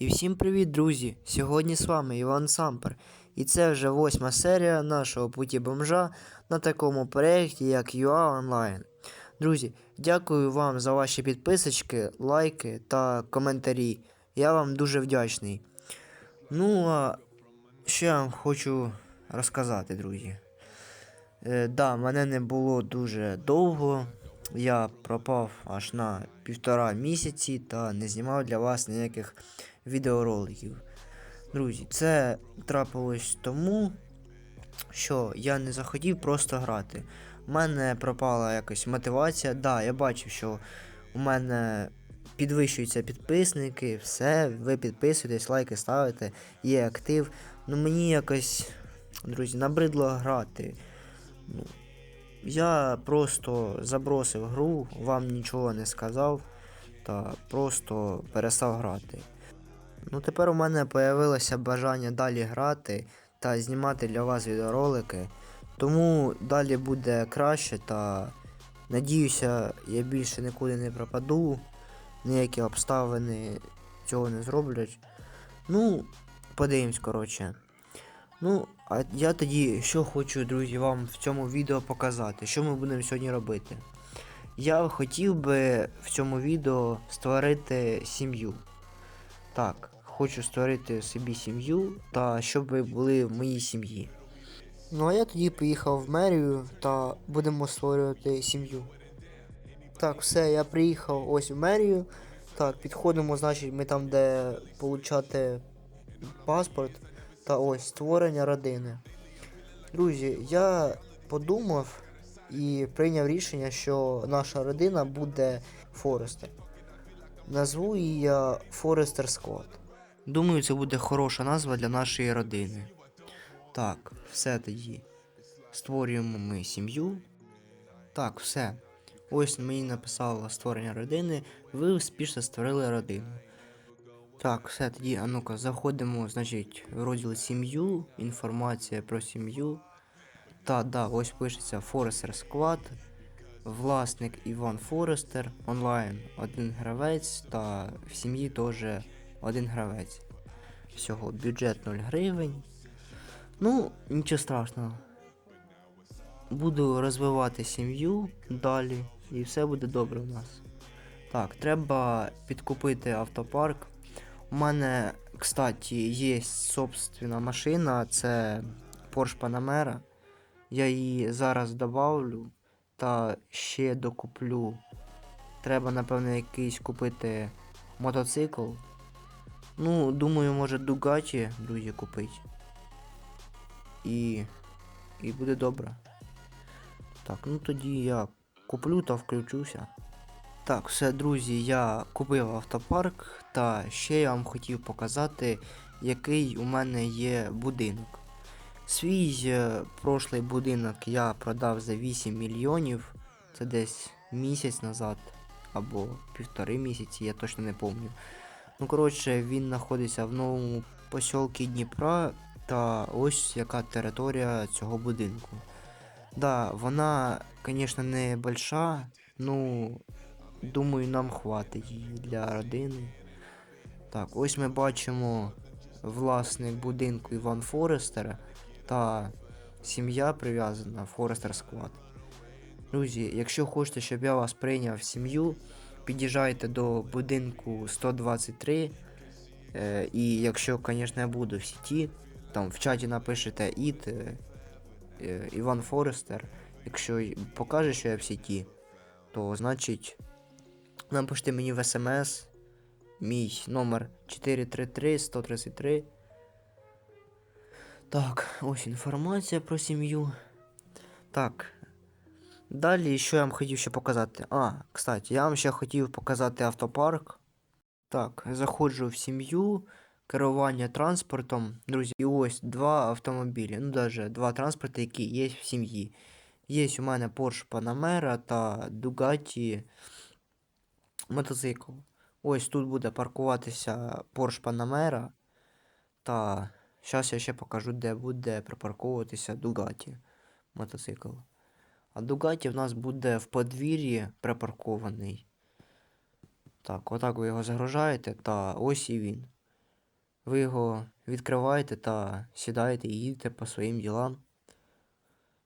І всім привіт, друзі! Сьогодні з вами Іван Сампер. І це вже восьма серія нашого путі бомжа на такому проєкті, як UA Online. Друзі, дякую вам за ваші підписочки, лайки та коментарі. Я вам дуже вдячний. Ну, а що я вам хочу розказати, друзі. Е, да, мене не було дуже довго. Я пропав аж на півтора місяці та не знімав для вас ніяких відеороликів. Друзі, це трапилось тому, що я не захотів просто грати. У мене пропала якась мотивація. Да, я бачив, що у мене підвищуються підписники, все, ви підписуєтесь, лайки ставите, є актив. Ну мені якось, друзі, набридло грати. Ну, я просто забросив гру, вам нічого не сказав та просто перестав грати. Ну тепер у мене появилося бажання далі грати та знімати для вас відеоролики. Тому далі буде краще та надіюся, я більше нікуди не пропаду, ніякі обставини цього не зроблять. Ну, подивимось, коротше. Ну, а я тоді що хочу, друзі, вам в цьому відео показати, що ми будемо сьогодні робити. Я хотів би в цьому відео створити сім'ю. Так, хочу створити собі сім'ю та щоб ви були в моїй сім'ї. Ну а я тоді поїхав в мерію та будемо створювати сім'ю. Так, все, я приїхав ось в мерію. Так, підходимо, значить, ми там, де получати паспорт та ось створення родини. Друзі, я подумав і прийняв рішення, що наша родина буде Форестер. Назву її я Форестер Склад. Думаю, це буде хороша назва для нашої родини. Так, все тоді. Створюємо ми сім'ю. Так, все. Ось мені написало створення родини. Ви успішно створили родину. Так, все тоді, а ну-ка, заходимо, значить, в розділ сім'ю, інформація про сім'ю. Та, да, ось пишеться Форестер Склад. Власник Іван Форестер, онлайн один гравець та в сім'ї теж один гравець. Всього бюджет 0 гривень. Ну, нічого страшного. Буду розвивати сім'ю далі і все буде добре у нас. Так, треба підкупити автопарк. У мене, кстати, є собственна машина, це Porsche Panamera. Я її зараз добавлю та ще докуплю. Треба, напевно, якийсь купити мотоцикл. Ну, думаю, може Дугаті, друзі, купить. І. І буде добре. Так, ну тоді я куплю та включуся. Так, все, друзі, я купив автопарк, та ще я вам хотів показати, який у мене є будинок. Свій е, прошлий будинок я продав за 8 мільйонів. Це десь місяць назад або півтори місяці, я точно не пам'ятаю. Ну, коротше, він знаходиться в новому посілці Дніпра, та ось яка територія цього будинку. Да, вона, звісно, не больша, ну, думаю, нам хватить її для родини. Так, ось ми бачимо власник будинку Іван Форестер та сім'я прив'язана Форестер Склад. Друзі, якщо хочете, щоб я вас прийняв в сім'ю, під'їжджайте до будинку 123. Е, і якщо, звісно, я буду в сіті, там в чаті напишете ІТ е, е, Іван Форестер. Якщо покаже, що я в сіті, то значить напишіть мені в смс. Мій номер 433 133. Так, ось інформація про сім'ю. Так. Далі, що я вам хотів ще показати? А, кстати, я вам ще хотів показати автопарк. Так, заходжу в сім'ю, керування транспортом. Друзі, і ось два автомобілі. Ну, навіть два транспорти, які є в сім'ї. Є у мене Porsche Panamera та Bugatti мотоцикл. Ось тут буде паркуватися Porsche Panamera. Та зараз я ще покажу, де буде припарковуватися Дугаті мотоцикл. А Дугаті в нас буде в подвір'ї припаркований. Так, отак ви його загружаєте, та ось і він. ви його відкриваєте та сідаєте і їдете по своїм ділам.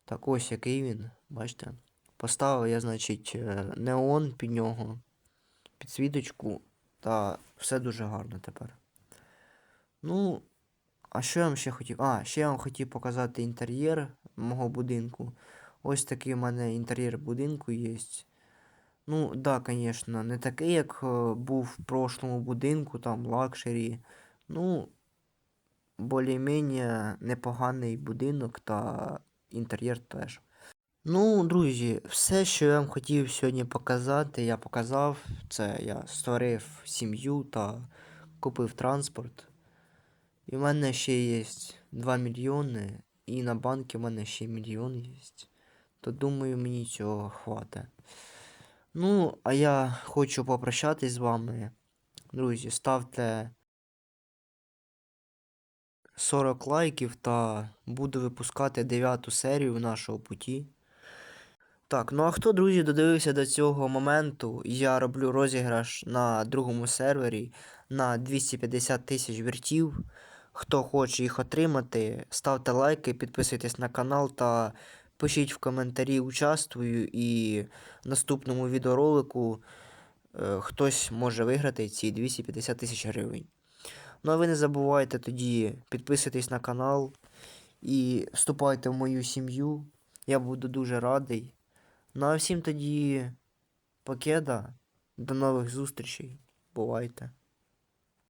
Так ось який він, бачите. Поставив я, значить, е, неон під нього, підсвіточку, та все дуже гарно тепер. Ну, а що я вам ще хотів? А, ще я вам хотів показати інтер'єр мого будинку. Ось такий у мене інтер'єр будинку є. Ну, да, звісно, не такий, як е, був в прошлому будинку, там лакшері. Ну, більш-менш непоганий будинок та інтер'єр теж. Ну, друзі, все, що я вам хотів сьогодні показати, я показав. Це я створив сім'ю та купив транспорт. І в мене ще є 2 мільйони, і на банки в мене ще мільйон є. То думаю, мені цього хватить. Ну, а я хочу попрощатись з вами. Друзі, ставте 40 лайків та буду випускати дев'яту серію нашого путі. Так, ну а хто, друзі, додивився до цього моменту, я роблю розіграш на другому сервері на 250 тисяч віртів. Хто хоче їх отримати, ставте лайки, підписуйтесь на канал та пишіть в коментарі участвую і в наступному відеоролику е, хтось може виграти ці 250 тисяч гривень. Ну а ви не забувайте тоді підписуйтесь на канал і вступайте в мою сім'ю. Я буду дуже радий. Ну а всім тоді покеда. До нових зустрічей. Бувайте.